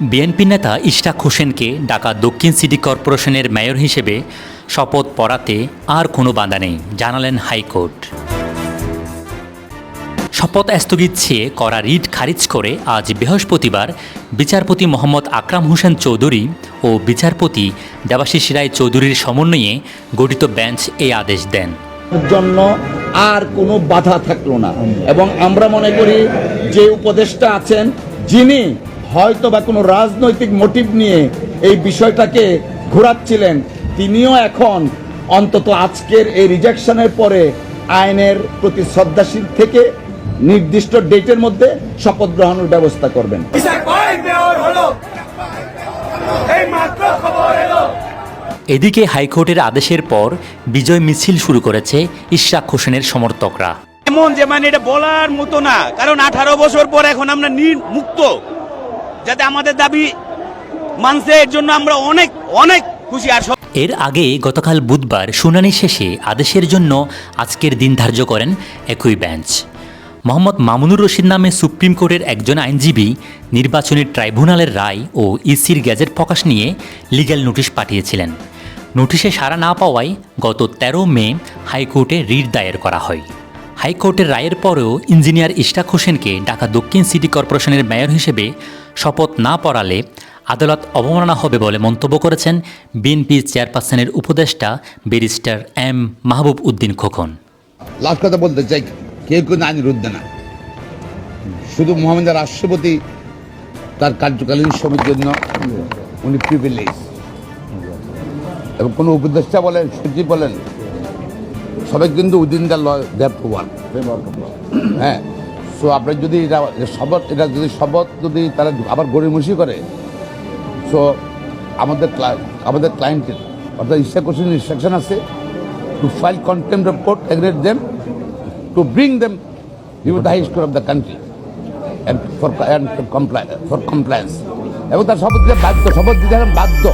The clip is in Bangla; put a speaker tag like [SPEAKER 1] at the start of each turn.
[SPEAKER 1] বিএনপি নেতা ইশরাক হোসেনকে ঢাকা দক্ষিণ সিটি কর্পোরেশনের মেয়র হিসেবে শপথ পড়াতে আর কোনো বাধা নেই, জানালেন হাইকোর্ট। শপথ স্থগিত চেয়ে করা রিট খারিজ করে আজ বৃহস্পতিবার বিচারপতি মোহাম্মদ আকরাম হোসেন চৌধুরী ও বিচারপতি দেবাশিস রায় চৌধুরীর সমন্বয়ে গঠিত বেঞ্চ এই আদেশ দেন।
[SPEAKER 2] জন্য আর কোনো বাধা থাকল না। এবং আমরা মনে করি যে উপদেষ্টা আছেন, যিনি হয়তো বা কোনো রাজনৈতিক মোটিভ নিয়ে এই বিষয়টাকে ঘোরাচ্ছিলেন। তিনিও এখন অন্তত আজকের এই রিজেকশনের পরে আইনের প্রতি শ্রদ্ধাশীল থেকে নির্দিষ্ট ডেটের মধ্যে শপথ গ্রহণের ব্যবস্থা করবেন।
[SPEAKER 3] ইসাক ভাই মেয়র হলো। এই মাত্র খবর এলো।
[SPEAKER 1] এদিকে হাইকোর্টের আদেশের পর বিজয় মিছিল শুরু করেছে ইশরাক হোসেনের সমর্থকরা।
[SPEAKER 4] এমন যে মানে এটা বলার মতো না কারণ আঠারো বছর পর এখন আমরা মুক্ত। যাতে আমাদের দাবি মানছে, এর জন্য আমরা অনেক অনেক খুশি আর
[SPEAKER 1] এর আগে গতকাল বুধবার শুনানি শেষে আদেশের জন্য আজকের দিন ধার্য করেন একই বেঞ্চ। মোহাম্মদ মামুনুর রশিদ নামে সুপ্রিম কোর্টের একজন আইনজীবী নির্বাচনী ট্রাইব্যুনালের রায় ও ইসির গ্যাজেট প্রকাশ নিয়ে লিগ্যাল নোটিশ পাঠিয়েছিলেন। নোটিশে সাড়া না পাওয়ায় গত ১৩ মে হাইকোর্টে রিট দায়ের করা হয়। হাইকোর্টের রায়ের পরেও ইঞ্জিনিয়ার ইশরাক হোসেনকে ঢাকা দক্ষিণ সিটি কর্পোরেশনের মেয়র হিসেবে শপথ না পড়ালে আদালত অবমাননা হবে বলে মন্তব্য করেছেন বিএনপি চেয়ারপারসনের উপদেষ্টা barrister M Mahbub Uddin Khokon.
[SPEAKER 5] Last কথা বলতে চাই, কেউ কেউ আইনের ঊর্ধ্বে না। শুধু মোহাম্মদ রাষ্ট্রপতি তার কার্যকালীন সময়ের জন্য উনি প্রিভিলেজ এবং কোনো উপদেষ্টা বলেন, সচিব বলেন, সবাই কিন্তু উইদিন দ্য ল হ্যাঁ সো আপনার যদি এটা শপথ এটা যদি শপথ যদি তারা আবার গড়িমসি করে সো আমাদের আমাদের ক্লায়েন্টের অর্থাৎ কোশ্চেন ইনস্ট্রাকশন আছে to file contempt of court against them to bring them you the high of the country and for, compli- for এবং তার শপথ দিতে বাধ্য শপথ দিতে বাধ্য।